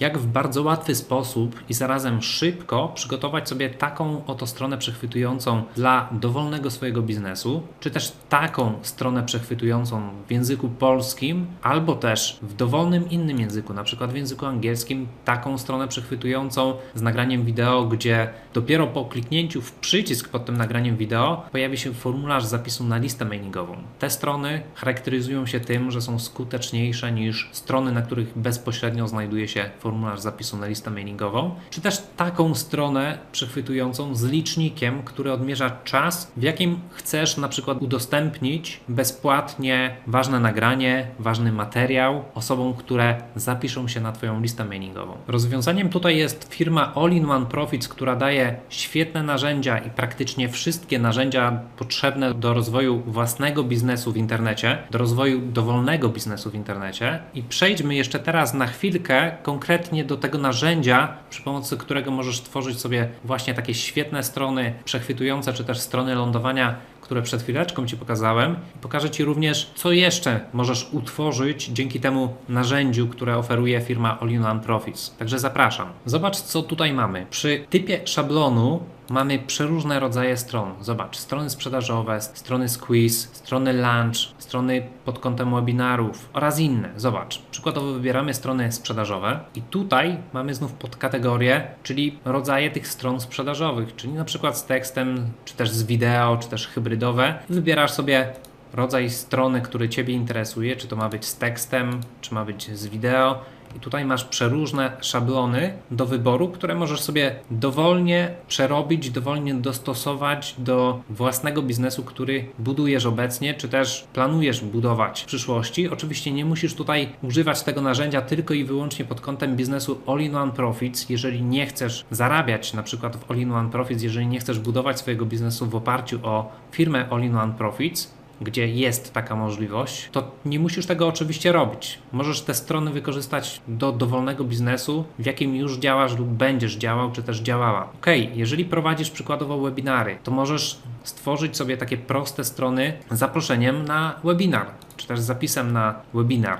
Jak w bardzo łatwy sposób i zarazem szybko przygotować sobie taką oto stronę przechwytującą dla dowolnego swojego biznesu, czy też taką stronę przechwytującą w języku polskim, albo też w dowolnym innym języku, na przykład w języku angielskim, taką stronę przechwytującą z nagraniem wideo, gdzie dopiero po kliknięciu w przycisk pod tym nagraniem wideo pojawi się formularz zapisu na listę mailingową. Te strony charakteryzują się tym, że są skuteczniejsze niż strony, na których bezpośrednio znajduje się formularz zapisu na listę mailingową, czy też taką stronę przechwytującą z licznikiem, który odmierza czas, w jakim chcesz na przykład udostępnić bezpłatnie ważne nagranie, ważny materiał osobom, które zapiszą się na Twoją listę mailingową. Rozwiązaniem tutaj jest firma All-in-One Profits, która daje świetne narzędzia i praktycznie wszystkie narzędzia potrzebne do rozwoju własnego biznesu w internecie, do rozwoju dowolnego biznesu w internecie. I przejdźmy jeszcze teraz na chwilkę konkretnie do tego narzędzia, przy pomocy którego możesz tworzyć sobie właśnie takie świetne strony przechwytujące, czy też strony lądowania, które przed chwileczką Ci pokazałem. Pokażę Ci również, co jeszcze możesz utworzyć dzięki temu narzędziu, które oferuje firma All-in-One Profits. Także zapraszam. Zobacz, co tutaj mamy. Przy typie szablonu mamy przeróżne rodzaje stron. Zobacz, strony sprzedażowe, strony squeeze, strony lunch, strony pod kątem webinarów oraz inne. Zobacz, przykładowo wybieramy strony sprzedażowe i tutaj mamy znów podkategorie, czyli rodzaje tych stron sprzedażowych, czyli na przykład z tekstem, czy też z wideo, czy też hybrydowe. Wybierasz sobie rodzaj strony, który Ciebie interesuje, czy to ma być z tekstem, czy ma być z wideo. I tutaj masz przeróżne szablony do wyboru, które możesz sobie dowolnie przerobić, dowolnie dostosować do własnego biznesu, który budujesz obecnie, czy też planujesz budować w przyszłości. Oczywiście nie musisz tutaj używać tego narzędzia tylko i wyłącznie pod kątem biznesu All-in-One Profits. Jeżeli nie chcesz zarabiać na przykład w All-in-One Profits, jeżeli nie chcesz budować swojego biznesu w oparciu o firmę All-in-One Profits, gdzie jest taka możliwość, to nie musisz tego oczywiście robić. Możesz te strony wykorzystać do dowolnego biznesu, w jakim już działasz lub będziesz działał, czy też działała. Ok, jeżeli prowadzisz przykładowo webinary, to możesz stworzyć sobie takie proste strony z zaproszeniem na webinar, czy też z zapisem na webinar,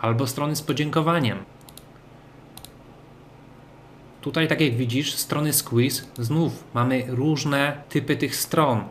albo strony z podziękowaniem. Tutaj, tak jak widzisz, strony squeeze, znów mamy różne typy tych stron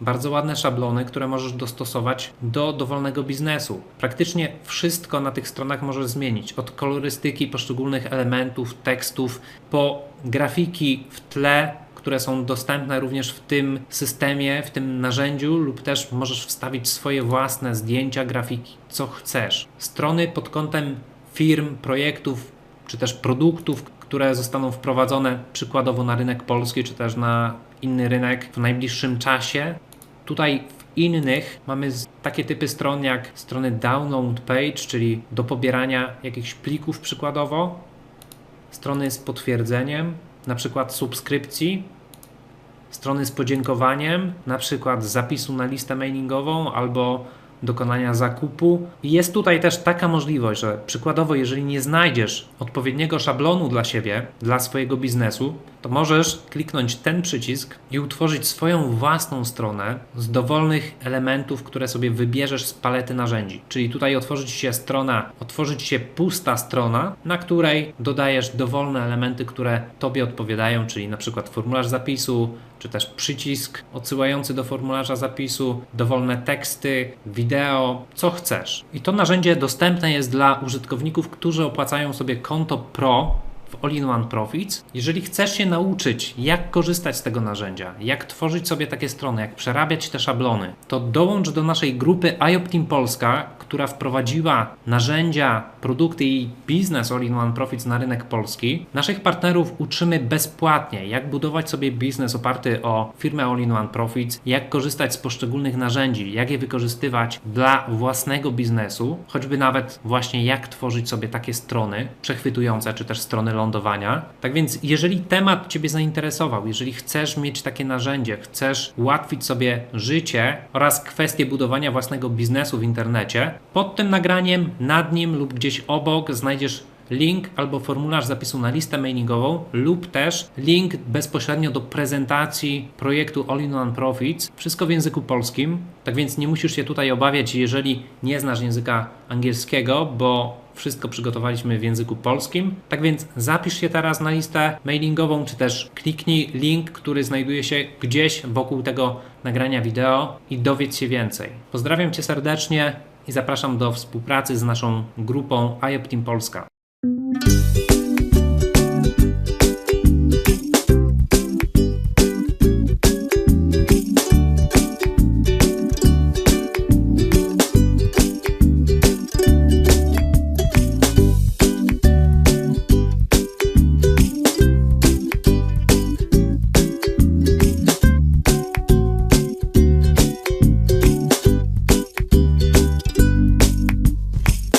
bardzo ładne szablony, które możesz dostosować do dowolnego biznesu. Praktycznie wszystko na tych stronach możesz zmienić, od kolorystyki poszczególnych elementów, tekstów, po grafiki w tle, które są dostępne również w tym systemie, w tym narzędziu, lub też możesz wstawić swoje własne zdjęcia, grafiki, co chcesz. Strony pod kątem firm, projektów, czy też produktów, które zostaną wprowadzone przykładowo na rynek polski, czy też na inny rynek w najbliższym czasie. Tutaj w innych mamy takie typy stron jak strony download page, czyli do pobierania jakichś plików przykładowo, strony z potwierdzeniem, na przykład subskrypcji, strony z podziękowaniem, na przykład zapisu na listę mailingową albo dokonania zakupu. I jest tutaj też taka możliwość, że przykładowo, jeżeli nie znajdziesz odpowiedniego szablonu dla siebie, dla swojego biznesu, to możesz kliknąć ten przycisk i utworzyć swoją własną stronę z dowolnych elementów, które sobie wybierzesz z palety narzędzi. Czyli tutaj otworzyć się strona, otworzyć się pusta strona, na której dodajesz dowolne elementy, które tobie odpowiadają, czyli na przykład formularz zapisu, czy też przycisk odsyłający do formularza zapisu, dowolne teksty, wideo, co chcesz. I to narzędzie dostępne jest dla użytkowników, którzy opłacają sobie konto Pro w All-in-One Profits. Jeżeli chcesz się nauczyć, jak korzystać z tego narzędzia, jak tworzyć sobie takie strony, jak przerabiać te szablony, to dołącz do naszej grupy IOP Team Polska, która wprowadziła narzędzia, produkty i biznes All-in-One Profits na rynek polski. Naszych partnerów uczymy bezpłatnie, jak budować sobie biznes oparty o firmę All-in-One Profits, jak korzystać z poszczególnych narzędzi, jak je wykorzystywać dla własnego biznesu, choćby nawet właśnie jak tworzyć sobie takie strony przechwytujące, czy też strony lądowania. Tak więc, jeżeli temat Ciebie zainteresował, jeżeli chcesz mieć takie narzędzie, chcesz ułatwić sobie życie oraz kwestię budowania własnego biznesu w internecie, pod tym nagraniem, nad nim lub gdzieś gdzieś obok znajdziesz link albo formularz zapisu na listę mailingową lub też link bezpośrednio do prezentacji projektu All in One Profits. Wszystko w języku polskim, tak więc nie musisz się tutaj obawiać, jeżeli nie znasz języka angielskiego, bo wszystko przygotowaliśmy w języku polskim. Tak więc zapisz się teraz na listę mailingową, czy też kliknij link, który znajduje się gdzieś wokół tego nagrania wideo i dowiedz się więcej. Pozdrawiam Cię serdecznie i zapraszam do współpracy z naszą grupą IOP Team Polska.